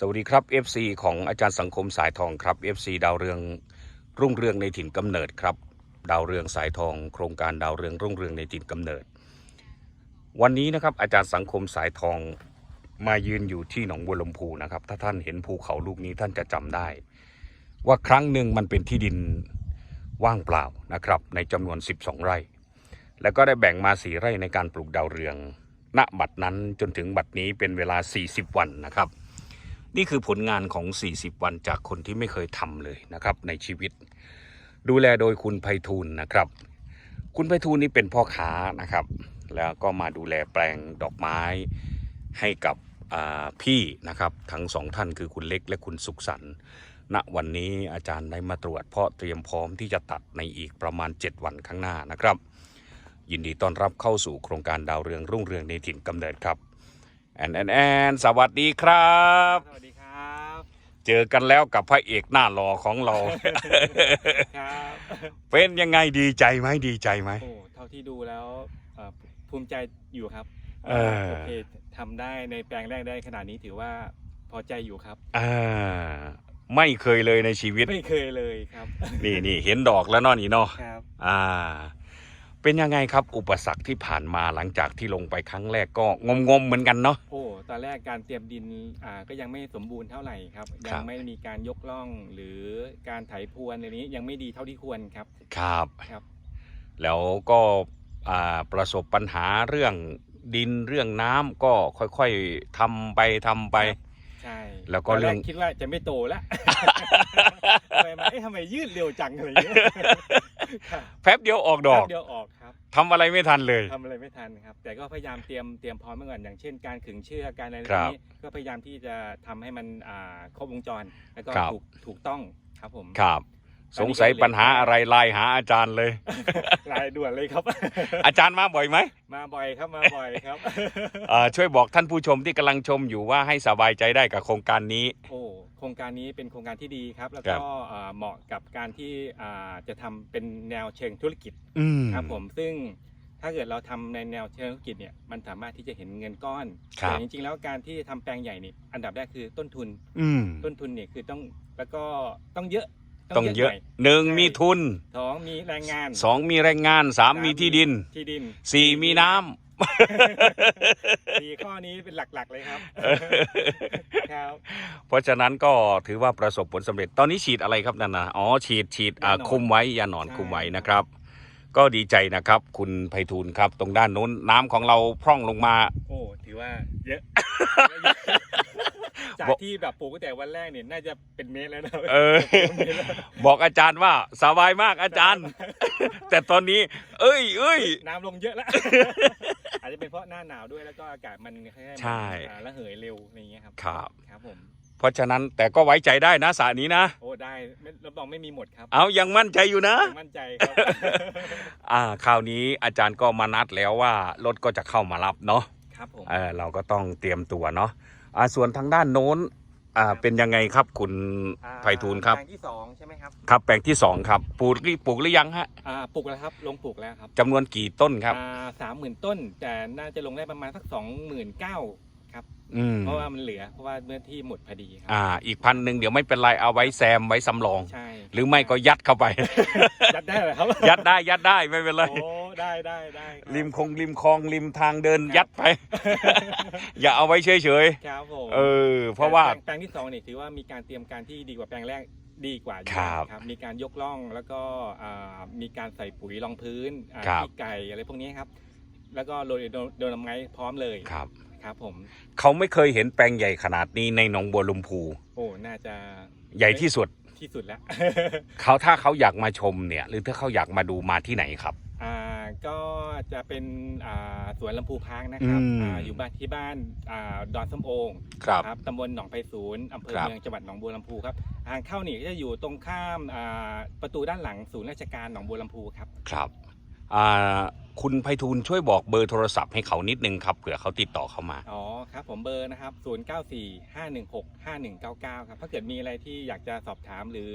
สวัสดีครับ FC ของอาจารย์สังคมสายทองครับ FC ดาวเรืองรุ่งเรืองในถิ่นกำเนิดครับ ดาวเรืองสายทอง โครงการดาวเรืองรุ่งเรืองในถิ่นกำเนิด วันนี้นะครับอาจารย์สังคมสายทองมายืนอยู่ที่หนองบัวลำพูนะครับ ถ้าท่านเห็นภูเขาลูกนี้ท่านจะจำได้ ว่าครั้งหนึ่งมันเป็นที่ดินว่างเปล่านะครับ ในจำนวน 12 ไร่ แล้วก็ได้แบ่งมาสีไร่ในการปลูกดาวเรือง ณบัดนั้นจนถึงบัดนี้เป็นเวลา 40 วันนะครับ นี่คือผลงานของ 40 วันจากคนที่ไม่เคยทำเลยนะครับในชีวิต ดูแลโดยคุณไพฑูรย์นะครับ คุณไพฑูรย์นี่เป็นพ่อค้านะครับ แล้วก็มาดูแลแปลงดอกไม้ให้กับอ่าพี่นะครับทั้งสองท่านคือคุณเล็กและคุณสุขสันต์ณวันนี้อาจารย์ได้มาตรวจเพราะเตรียมพร้อมที่จะตัดในอีกประมาณ 7 วันข้างหน้านะครับ ยินดีต้อนรับเข้าสู่โครงการดาวเรืองรุ่งเรืองในถิ่นกำเนิดครับ แอนแอนแอนสวัสดีครับ สวัสดีครับ เจอกันแล้วกับพระเอกหน้าหล่อของเรา ครับเป็นยังไงดีใจไหมดีใจไหม โอ้เท่าที่ดูแล้วเอ่อภูมิใจอยู่ครับเออ โอเคทำได้ในแปลงแรกได้ขนาดนี้ถือว่าพอใจอยู่ครับ อ่าไม่เคยเลยในชีวิต ไม่เคยเลยครับ นี่นี่เห็นดอกแล้วเนาะนี่เนาะครับ อ่า เป็นยังไงครับ อุปสรรคที่ผ่านมาหลังจากที่ลงไปครั้งแรกก็งมงมๆเหมือนกันเนาะ โอ้ตอนแรกการเตรียมดินอ่าก็ยังไม่สมบูรณ์เท่าไหร่ครับคยัรับงไม่มีการยกล่องหรือการไถพรวนในนี้ยังไม่ดีเท่าที่ควรครับ ครับ ครับ แล้วก็อ่าประสบปัญหาเรื่องดินเรื่องน้ำก็ค่อยๆทำไปทำไป ใช่แล้วก็ตนเรื่อง คิดว่าจะไม่โตแล้ว ทำไมมันเอ๊ะทำไมยืดเร็วจังอะไรอย่างเงี้ยครับแป๊บเดียวออกดอก แป๊บเดียวออกครับ ทำอะไรไม่ทันเลย ทำอะไรไม่ทันครับ แต่ก็พยายามเตรียมเตรียมพร้อมไว้ก่อนอย่างเช่นการขึงเชือกการอะไรครับนี้ก็พยายามที่จะทำให้มันอ่าครบวงจร แล้วก็ครับ ถูกถูกต้องครับผม ครับ สงสัยปัญหาอะไรไลน์หาอาจารย์เลย รายด่วนเลยครับ อาจารย์มาบ่อยไหมมาบ่อยครับมาบ่อยครับอ่าช่วยบอกท่านผู้ชมที่กำลังชมอยู่ว่าให้สบายใจได้กับโครงการนี้ โอ้ โครงการนี้เป็นโครงการที่ดีครับ แล้วครัก็บอ่าเหมาะกับการที่อ่าจะทำเป็นแนวเชิงธุรกิจอืมครับผมซึ่งถ้าเกิดเราทำในแนวเชิงธุรกิจเนี่ยมันสามารถที่จะเห็นเงินก้อนครับแต่จริงๆ แล้วการที่ทำแปลงใหญ่นี่อันดับแรกคือต้นทุนอืมต้นทุนเนี่ยคือต้องแล้วก็ต้องเยอะต้องเยอะหน่หนึ่งใช่มีทุนสองมีแรงงานสองมีแรงงานสามมีที่ดินที่ดินสี่มีน้ำ สี่ข้อนี้เป็นหลักๆเลยครับครับ เพราะฉะนั้นก็ถือว่าประสบผลสำเร็จ ตอนนี้ฉีดอะไรครับนันนะอ๋อฉีดฉีดอ่ายาหนอน คุมไว้ยาหนอนใช่คุมไว้นะครับ ก็ดีใจนะครับ คุณไพฑูรย์ครับ ตรงด้านนู้นน้ำของเราพร่องลงมา โอ้ถือว่าเยอะ จากบอกที่แบบปลูกตั้งแต่วันแรกเนี่ยน่าจะเป็นเมตรแล้วนะเออเมตรแล้วบอกอาจารย์ว่าสบายมากอาจารย์ แต่ตอนนี้ เอ้ยเอ้ยน้ำลงเยอะแล้ว อาจจะเป็นเพราะหน้าหนาวด้วยแล้วก็อากาศมันแค่ใช่ ระเหยเร็วอะไรอย่างเงี้ยครับครับครับผมเพราะฉะนั้นแต่ก็ไว้ใจได้นะสระนี้นะ โอ้ได้ไม่รับรองไม่มีหมดครับเอายังมั่นใจอยู่นะ มั่นใจครับ อ่าคราวนี้อาจารย์ก็มานัดแล้วว่ารถก็จะเข้ามารับเนาะครับผม เออเราก็ต้องเตรียมตัวเนาะอ่าส่วนทางด้านโน้น อ่าเป็นยังไงครับคุณอ่าไพฑูรย์ครับแปลงที่สองใช่ไหมครับครับแปลงที่สองครับปลูกหรือปลูกหรือยังฮะอ่าปลูกแล้วครับ ลงปลูกแล้วครับจำนวนกี่ต้นครับ สามหมื่นต้น แต่น่าจะลงได้ประมาณสักสองหมื่นเก้าครับอืมเพราะว่ามันเหลือ เพราะว่าเมื่อที่หมดพอดีครัอ่า อีกพันหนึ่งเดี๋ยวไม่เป็นไรเอาไว้แซมไว้สำรอง ใช่หรือไม่ก็ยัดเข้าไป ยัดได้เหรอครับยัดได้ยัดได้ไม่เป็นไร โอ้ ได้ได้ได้ครับริมคงริมคลองริมทางเดินยัดไป อย่าเอาไว้เฉยครับผมๆเออ เพราะว่า แปลงแปลงที่สองเนี่ยถือว่ามีการเตรียมการที่ดีกว่าแปลงแรกดีกว่าอยู่ครับครับ มีการยกล่องแล้วก็อ่ามีการใส่ปุ๋ยรองพื้นอ่าครับ ขี้ไก่อะไรพวกนี้ครับ แล้วก็โรยโดนโดนไม้พร้อมเลยครับ ครับผมเขาไม่เคยเห็นแปลงใหญ่ขนาดนี้ในหนองบัวลำพู โอ้น่าจะใหญ่ที่สุด ที่สุดแล้ว เขาถ้าเขาอยากมาชมเนี่ย หรือถ้าเขาอยากมาดูมาที่ไหนครับอ่าก็ จะเป็นอ่าสวนลำพูพางนะครับอืมอ่าอยู่บ้านที่บ้านอ่าดอนส้มโองครับครับตำบลหนองไผ่ศูนย์อำเภอครับ เมืองจังหวัดหนองบัวลำพูครับทางเข้านี่ก็จะอยู่ตรงข้ามอ่าประตูด้านหลังศูนย์ราชการหนองบัวลำพูครับ ครับอ่า คุณไพฑูรย์ช่วยบอกเบอร์โทรศัพท์ให้เขานิดนึงครับเผื่อเขาติดต่อเข้ามา อ๋อครับผมเบอร์นะครับ 0 9 4 5 1 6 5 1 9 9 ครับ ถ้าเกิดมีอะไรที่อยากจะสอบถามหรือ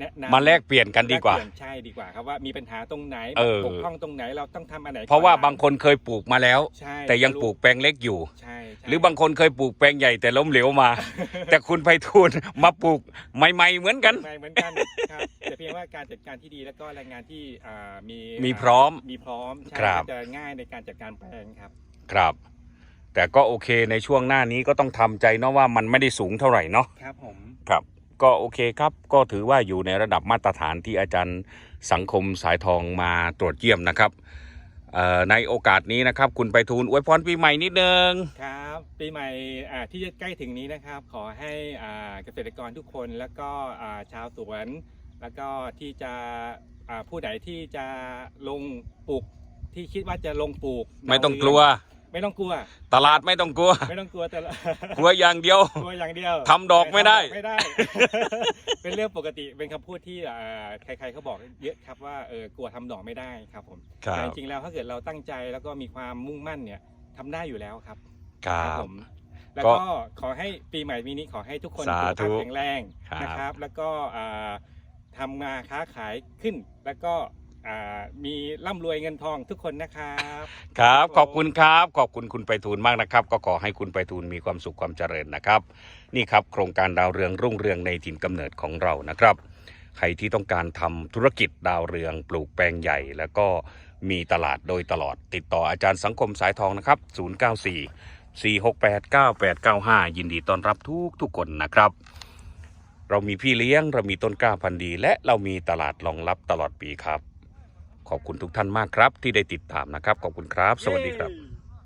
แนะนำมาแลกเปลี่ยนกันดีกว่า แลเปลี่ยนใช่ดีกว่าครับว่ามีปัญหาตรงไหนเออ บกพร่องตรงไหนเราต้องทำอันไหนเพราะว่าก่อบางคนเคยปลูกมาแล้ว ใช่แต่ยังปลูกแปลงเล็กอยู่ ใช่ใช่ หรือบางคนเคยปลูกแปลงใหญ่แต่ล้มเหลวมา แต่คุณไพฑูรย์มาปลูกใหม่ๆเหมือนกัน ไม่เหมือนกันครับแต่เพียงว่าการจัดการที่ดีแล้วก็แรงงานที่อ่ามีมีพร้อมมีพร้อมใช่ครับก็จะง่ายในการจัดการแปลงครับครับ แต่ก็โอเคในช่วงหน้านี้ก็ต้องทำใจเนาะว่ามันไม่ได้สูงเท่าไหร่เนาะครับผมครับก็โอเคครับก็ถือว่าอยู่ในระดับมาตรฐานที่อาจารย์สังคมสายทองมาตรวจเยี่ยมนะครับเอ่อในโอกาสนี้นะครับ คุณไปทูลอวยพรปีใหม่นิดนึงครับปีใหม่อ่าที่จะใกล้ถึงนี้นะครับ ขอให้อ่าเกษตรกรทุกคนแล้วก็อ่าชาวสวน แล้วก็ที่จะอ่าผู้ใดที่จะลงปลูก ที่คิดว่าจะลงปลูกไม่ต้องกลัว ไม่ต้องกลัว ตลาดไม่ต้องกลัว ไม่ต้องกลัวแต่ละกลัวอย่างเดียว กลัวอย่างเดียวทำดอกไม่ได้ทำไม่ได้ เป็นเรื่องปกติเป็นคำพูดที่อ่าใครๆเขาบอกเยอะครับว่าเออกลัวทำดอกไม่ได้ครับผมครับ แต่จริงๆแล้วถ้าเกิดเราตั้งใจแล้วก็มีความมุ่งมั่นเนี่ยทำได้อยู่แล้วครับ ครับผมแล้วก็ก็ขอให้ปีใหม่ปีนี้ขอให้ทุกคนสาธุสุขภาพแข็งแรงครับ นะครับ แล้วก็อ่าทำมาค้าขายขึ้น แล้วก็ อ่ามีร่ำรวยเงินทองทุกคนนะครับ ครับขอบคุณครับขอบคุณคุณไปทูลมากนะครับ ก็ขอให้คุณไปทูลมีความสุขความเจริญนะครับ นี่ครับโครงการดาวเรืองรุ่งเรืองในถิ่นกำเนิดของเรานะครับ ใครที่ต้องการทำธุรกิจดาวเรืองปลูกแปลงใหญ่ แล้วก็มีตลาดโดยตลอดติดต่ออาจารย์สังคมสายทองนะครับ 094 468 9895 ยินดีต้อนรับทุกทุกคนนะครับ เรามีพี่เลี้ยง เรามีต้นกล้าพันธุ์ดี และเรามีตลาดรองรับตลอดปีครับ ขอบคุณทุกท่านมากครับ ที่ได้ติดตามนะครับ ขอบคุณครับ สวัสดีครับ